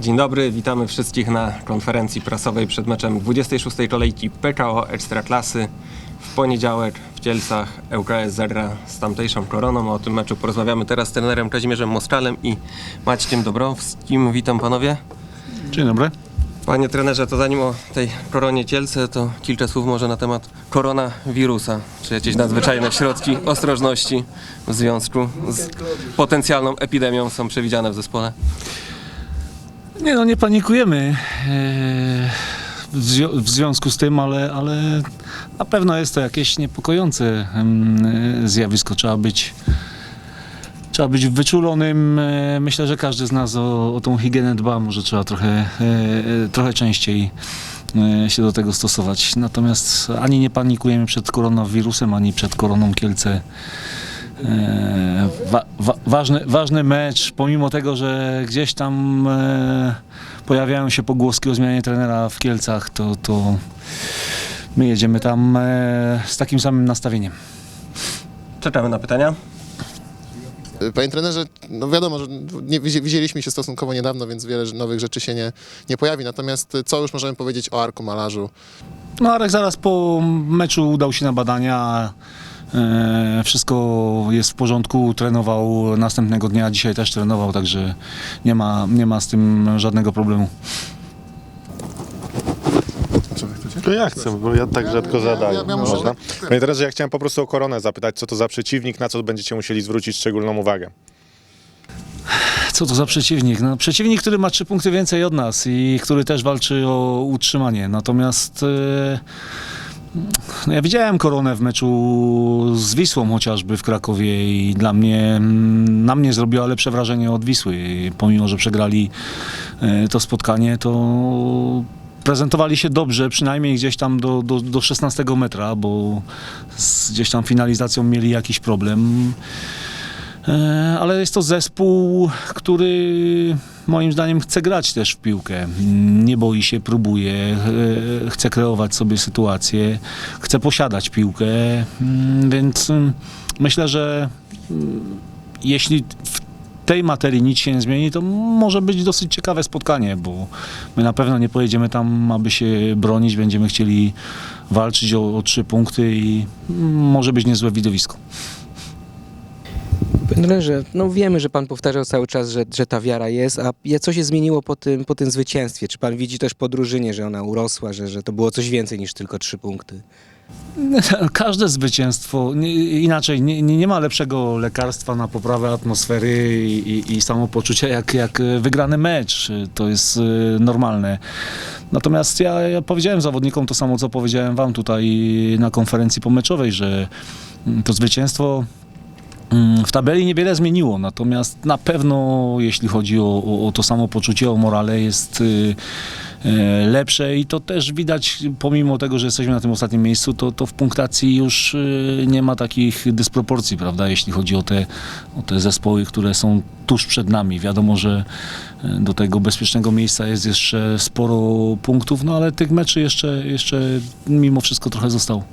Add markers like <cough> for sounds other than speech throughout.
Dzień dobry, witamy wszystkich na konferencji prasowej przed meczem 26. kolejki PKO Ekstraklasy. W poniedziałek w Kielcach ŁKS zagra z tamtejszą koroną. O tym meczu porozmawiamy teraz z trenerem Kazimierzem Moskalem i Maćkiem Dobrowskim. Witam panowie. Dzień dobry. Panie trenerze, to zanim o tej koronie Kielce, to kilka słów może na temat koronawirusa. Czy jakieś nadzwyczajne środki ostrożności w związku z potencjalną epidemią są przewidziane w zespole? Nie no, nie panikujemy e, w, zwi- w związku z tym, ale, ale na pewno jest to jakieś niepokojące em, zjawisko. Trzeba być, trzeba być wyczulonym. E, Myślę, że każdy z nas o, o tą higienę dba. Może trzeba trochę, e, e, trochę częściej e, się do tego stosować. Natomiast ani nie panikujemy przed koronawirusem, ani przed koroną Kielce. E, wa, wa, ważny, ważny mecz, pomimo tego, że gdzieś tam e, pojawiają się pogłoski o zmianie trenera w Kielcach, to, to my jedziemy tam e, z takim samym nastawieniem. Czekamy na pytania. Panie trenerze, no wiadomo, że nie, widzi- widzieliśmy się stosunkowo niedawno, więc wiele nowych rzeczy się nie, nie pojawi. Natomiast co już możemy powiedzieć o Arku Malarzu? No Arek zaraz po meczu udał się na badania. E, wszystko jest w porządku, trenował następnego dnia, dzisiaj też trenował, także nie ma, nie ma z tym żadnego problemu. To ja chcę, bo ja tak rzadko zadaję. ja- ja muszę- Można? Panie trenerze, ja chciałem po prostu o koronę zapytać, co to za przeciwnik, na co będziecie musieli zwrócić szczególną uwagę. Co to za przeciwnik? No, przeciwnik, który ma trzy punkty więcej od nas i który też walczy o utrzymanie. Natomiast e, no ja widziałem koronę w meczu z Wisłą chociażby w Krakowie i dla mnie, mm, na mnie zrobiła lepsze wrażenie od Wisły. Pomimo, że przegrali e, to spotkanie, to prezentowali się dobrze, przynajmniej gdzieś tam do, do, do 16 metra, bo z gdzieś tam finalizacją mieli jakiś problem. E, ale jest to zespół, który moim zdaniem chce grać też w piłkę. Nie boi się, próbuje, e, chce kreować sobie sytuację, chce posiadać piłkę, Mm, więc mm, myślę, że mm, jeśli w tej materii nic się nie zmieni, to może być dosyć ciekawe spotkanie, bo my na pewno nie pojedziemy tam, aby się bronić, będziemy chcieli walczyć o, o trzy punkty i może być niezłe widowisko. Panie trenerze, no wiemy, że pan powtarzał cały czas, że, że ta wiara jest, a ja- co się zmieniło po tym, po tym zwycięstwie? Czy pan widzi też po drużynie, że ona urosła, że, że to było coś więcej niż tylko trzy punkty? Każde zwycięstwo, nie, inaczej, nie, nie ma lepszego lekarstwa na poprawę atmosfery i, i, i samopoczucia jak, jak wygrany mecz. To jest y, normalne. Natomiast ja, ja powiedziałem zawodnikom to samo, co powiedziałem wam tutaj na konferencji pomeczowej, że to zwycięstwo w tabeli niewiele zmieniło, natomiast na pewno jeśli chodzi o, o, o to samo poczucie, o morale jest y, e, lepsze i to też widać, pomimo tego, że jesteśmy na tym ostatnim miejscu, to, to w punktacji już y, nie ma takich dysproporcji, prawda, jeśli chodzi o te, o te zespoły, które są tuż przed nami. Wiadomo, że y, do tego bezpiecznego miejsca jest jeszcze sporo punktów, no ale tych meczy jeszcze, jeszcze mimo wszystko trochę zostało.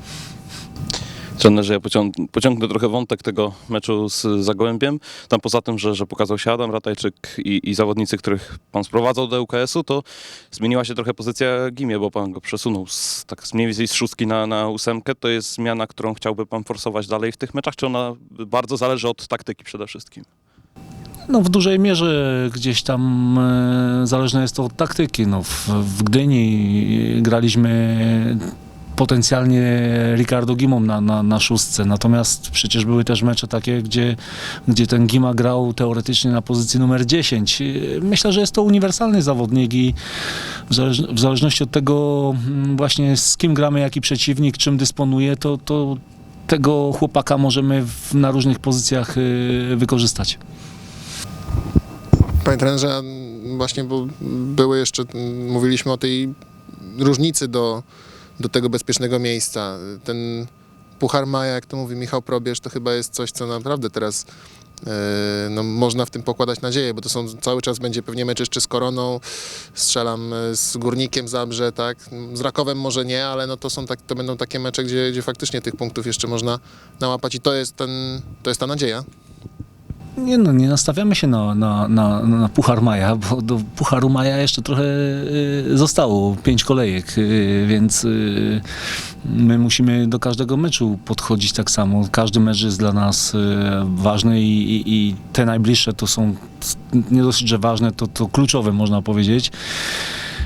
Trenerze, ja pociąg pociągnę trochę wątek tego meczu z Zagłębiem. Tam poza tym, że, że pokazał się Adam Ratajczyk i, i zawodnicy, których pan sprowadzał do ŁKS-u, to zmieniła się trochę pozycja Gimie, bo pan go przesunął z, tak z mniej więcej z szóstki na, na ósemkę. To jest zmiana, którą chciałby pan forsować dalej w tych meczach, czy ona bardzo zależy od taktyki przede wszystkim? No w dużej mierze gdzieś tam e, zależne jest to od taktyki. No, w, w Gdyni graliśmy potencjalnie Ricardo Gimą na, na, na szóstce, natomiast przecież były też mecze takie, gdzie, gdzie ten Gima grał teoretycznie na pozycji numer 10. E, Myślę, że jest to uniwersalny zawodnik i w, zależ, w zależności od tego mm, właśnie z kim gramy, jaki przeciwnik, czym dysponuje, to, to tego chłopaka możemy w, na różnych pozycjach e, wykorzystać. Panie trenerze, właśnie bo były jeszcze, mówiliśmy o tej różnicy do, do tego bezpiecznego miejsca. Ten Puchar Maja, jak to mówi Michał Probierz, to chyba jest coś, co naprawdę teraz e, no, można w tym pokładać nadzieję, bo to są cały czas będzie pewnie mecz jeszcze z Koroną, strzelam e, z Górnikiem Zabrze, tak, z Rakowem może nie, ale no to, są tak, to będą takie mecze, gdzie, gdzie faktycznie tych punktów jeszcze można nałapać i to jest, ten, to jest ta nadzieja. Nie no, nie nastawiamy się na, na, na, na Puchar Maja, bo do Pucharu Maja jeszcze trochę y, zostało, pięć kolejek, y, więc y, my musimy do każdego meczu podchodzić tak samo. Każdy mecz jest dla nas ważny i, i, i te najbliższe to są nie dosyć, że ważne, to, to kluczowe można powiedzieć.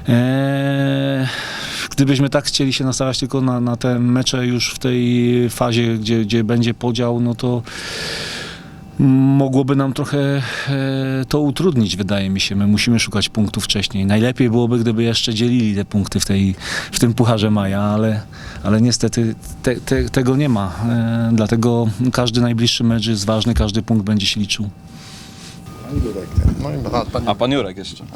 Eee, gdybyśmy tak chcieli się nastawiać tylko na, na te mecze już w tej fazie, gdzie, gdzie będzie podział, no to mogłoby nam trochę e, to utrudnić, wydaje mi się. My musimy szukać punktów wcześniej. Najlepiej byłoby, gdyby jeszcze dzielili te punkty w, tej, w tym Pucharze Maja, ale, ale niestety te, te, tego nie ma. E, dlatego każdy najbliższy mecz jest ważny, każdy punkt będzie się liczył. No i a, pan, A pan Jurek jeszcze. <laughs>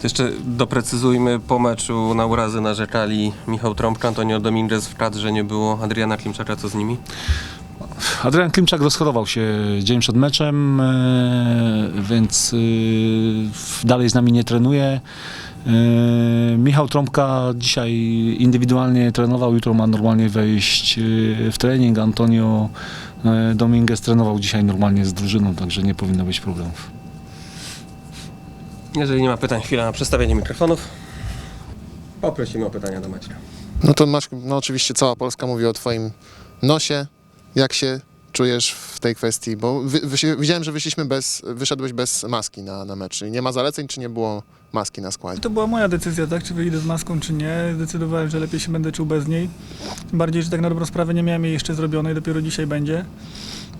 To jeszcze doprecyzujmy, po meczu na urazy narzekali Michał Trąbka, Antonio Dominguez w kadrze nie było Adriana Klimczaka, co z nimi? Adrian Klimczak rozchorował się dzień przed meczem, e, więc e, dalej z nami nie trenuje. E, Michał Trąbka dzisiaj indywidualnie trenował, jutro ma normalnie wejść w trening. Antonio Dominguez trenował dzisiaj normalnie z drużyną, także nie powinno być problemów. Jeżeli nie ma pytań, chwila na przestawienie mikrofonów. Poprosimy o pytania do Maćka. no to masz, no oczywiście cała Polska mówi o twoim nosie. Jak się czujesz w tej kwestii? Bo wy, wy, widziałem, że wyszliśmy bez, wyszedłeś bez maski na, na mecz. Nie ma zaleceń, czy nie było maski na składzie? To była moja decyzja, tak, czy wyjdę z maską, czy nie. Zdecydowałem, że lepiej się będę czuł bez niej. Tym bardziej, że tak na dobrą sprawę nie miałem jej jeszcze zrobionej, dopiero dzisiaj będzie.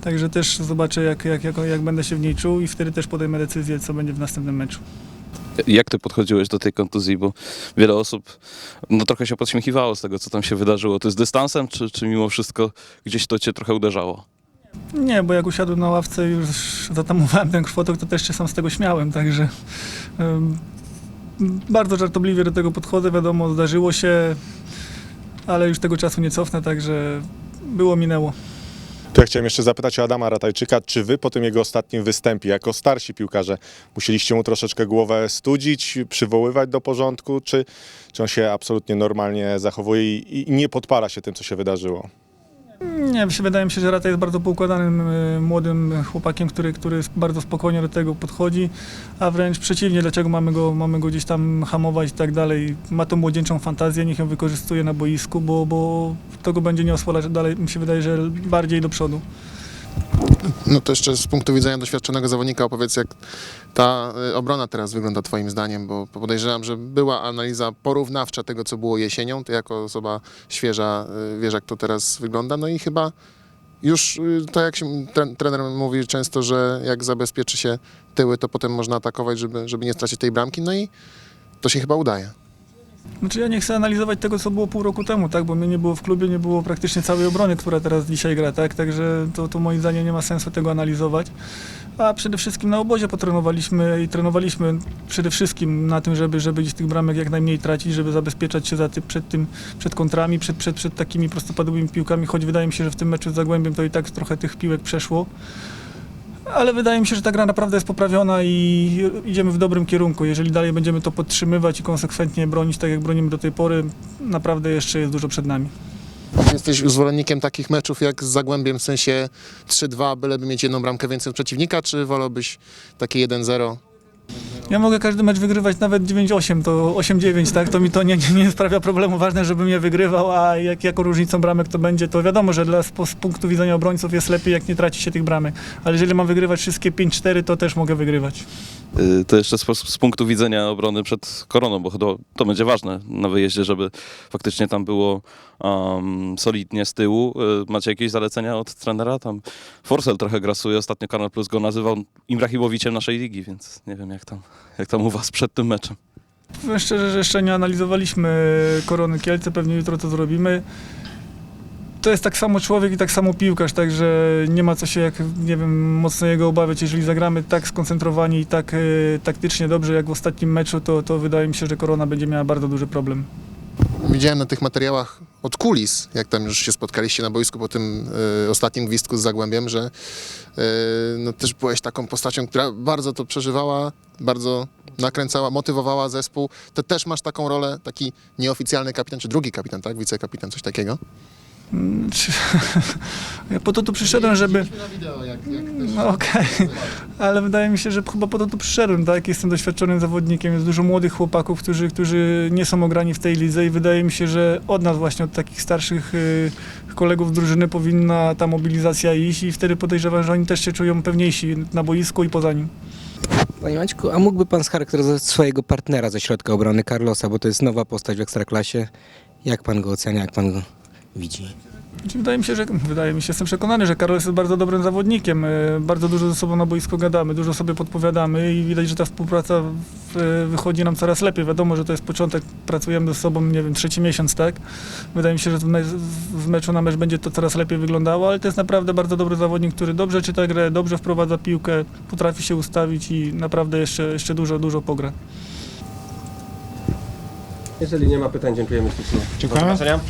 Także też zobaczę, jak, jak, jak, jak będę się w niej czuł i wtedy też podejmę decyzję, co będzie w następnym meczu. Jak ty podchodziłeś do tej kontuzji, bo wiele osób no, trochę się podśmiechiwało z tego, co tam się wydarzyło. To jest dystansem, czy, czy mimo wszystko gdzieś to cię trochę uderzało? Nie, bo jak usiadłem na ławce i już zatamowałem ten krwotok, to też się sam z tego śmiałem, także em, bardzo żartobliwie do tego podchodzę, wiadomo, zdarzyło się, ale już tego czasu nie cofnę, także było, minęło. To ja chciałem jeszcze zapytać o Adama Ratajczyka, czy wy po tym jego ostatnim występie, jako starsi piłkarze, musieliście mu troszeczkę głowę studzić, przywoływać do porządku, czy, czy on się absolutnie normalnie zachowuje i, i nie podpala się tym, co się wydarzyło? Nie, wydaje mi się, że Rata jest bardzo poukładanym y, młodym chłopakiem, który, który bardzo spokojnie do tego podchodzi, a wręcz przeciwnie, dlaczego mamy go, mamy go gdzieś tam hamować i tak dalej. Ma tą młodzieńczą fantazję, niech ją wykorzystuje na boisku, bo, bo to go będzie niosło dalej, mi się wydaje, że bardziej do przodu. No to jeszcze z punktu widzenia doświadczonego zawodnika opowiedz, jak ta y, obrona teraz wygląda twoim zdaniem, bo podejrzewam, że była analiza porównawcza tego, co było jesienią. Ty jako osoba świeża y, wiesz, jak to teraz wygląda. No i chyba już y, to jak się tre- trener mówi często, że jak zabezpieczy się tyły, to potem można atakować, żeby, żeby nie stracić tej bramki. No i to się chyba udaje. Znaczy ja nie chcę analizować tego, co było pół roku temu, tak, bo mnie nie było w klubie, nie było praktycznie całej obrony, która teraz dzisiaj gra, tak, także to, to moim zdaniem nie ma sensu tego analizować. A przede wszystkim na obozie potrenowaliśmy i trenowaliśmy przede wszystkim na tym, żeby, żeby gdzieś tych bramek jak najmniej tracić, żeby zabezpieczać się za ty, przed tym, przed kontrami, przed, przed, przed takimi prostopadłymi piłkami, choć wydaje mi się, że w tym meczu z Zagłębiem to i tak trochę tych piłek przeszło. Ale wydaje mi się, że ta gra naprawdę jest poprawiona i idziemy w dobrym kierunku. Jeżeli dalej będziemy to podtrzymywać i konsekwentnie bronić tak, jak bronimy do tej pory, naprawdę jeszcze jest dużo przed nami. Jesteś zwolennikiem takich meczów jak z Zagłębiem, w sensie 3-2, byleby mieć jedną bramkę więcej od przeciwnika, czy wolałbyś takie 1-0? Ja mogę każdy mecz wygrywać nawet 9-8, to 8-9, tak? To mi to nie, nie, nie sprawia problemu. Ważne, żebym je wygrywał, a jak, jaką różnicą bramek to będzie, to wiadomo, że dla, z, z punktu widzenia obrońców jest lepiej, jak nie traci się tych bramek. Ale jeżeli mam wygrywać wszystkie 5-4, to też mogę wygrywać. Y, To jeszcze z, z punktu widzenia obrony przed koroną, bo to, to będzie ważne na wyjeździe, żeby faktycznie tam było um, solidnie z tyłu. Y, Macie jakieś zalecenia od trenera? Tam Forsell trochę grasuje, ostatnio Kanal Plus go nazywał Ibrahimowiciem naszej ligi, więc nie wiem jak tam, jak tam u was przed tym meczem. Powiem szczerze, że jeszcze nie analizowaliśmy Korony Kielce, pewnie jutro to zrobimy. To jest tak samo człowiek i tak samo piłkarz, także nie ma co się, jak, nie wiem, mocno jego obawiać. Jeżeli zagramy tak skoncentrowani i tak e, taktycznie dobrze jak w ostatnim meczu, to, to wydaje mi się, że Korona będzie miała bardzo duży problem. Widziałem na tych materiałach od kulis, jak tam już się spotkaliście na boisku po tym y, ostatnim gwizdku z Zagłębiem, że y, no, też byłeś taką postacią, która bardzo to przeżywała, bardzo nakręcała, motywowała zespół. Ty też masz taką rolę, taki nieoficjalny kapitan, czy drugi kapitan, tak? Wicekapitan, coś takiego. Mm, <laughs> ja po to tu przyszedłem, żeby... No okej, <laughs> ale wydaje mi się, że chyba po to tu przyszedłem, tak? Jestem doświadczonym zawodnikiem, jest dużo młodych chłopaków, którzy, którzy nie są ograni w tej lidze i wydaje mi się, że od nas właśnie, od takich starszych y, kolegów z drużyny powinna ta mobilizacja iść i wtedy podejrzewam, że oni też się czują pewniejsi na boisku i poza nim. Panie Maćku, a mógłby pan scharakteryzować swojego partnera ze środka obrony, Carlosa, bo to jest nowa postać w Ekstraklasie. Jak pan go ocenia, jak pan go widzi? Znaczy, Wydaje mi się, że wydaje mi się, jestem przekonany, że Karol jest bardzo dobrym zawodnikiem. E, Bardzo dużo ze sobą na boisku gadamy, dużo sobie podpowiadamy i widać, że ta współpraca w, wychodzi nam coraz lepiej. Wiadomo, że to jest początek, pracujemy ze sobą, nie wiem, trzeci miesiąc, tak? Wydaje mi się, że w, me, w meczu na mecz będzie to coraz lepiej wyglądało, ale to jest naprawdę bardzo dobry zawodnik, który dobrze czyta grę, dobrze wprowadza piłkę, potrafi się ustawić i naprawdę jeszcze, jeszcze dużo, dużo pogra. Jeżeli nie ma pytań, dziękujemy ślicznie. Zobaczenia.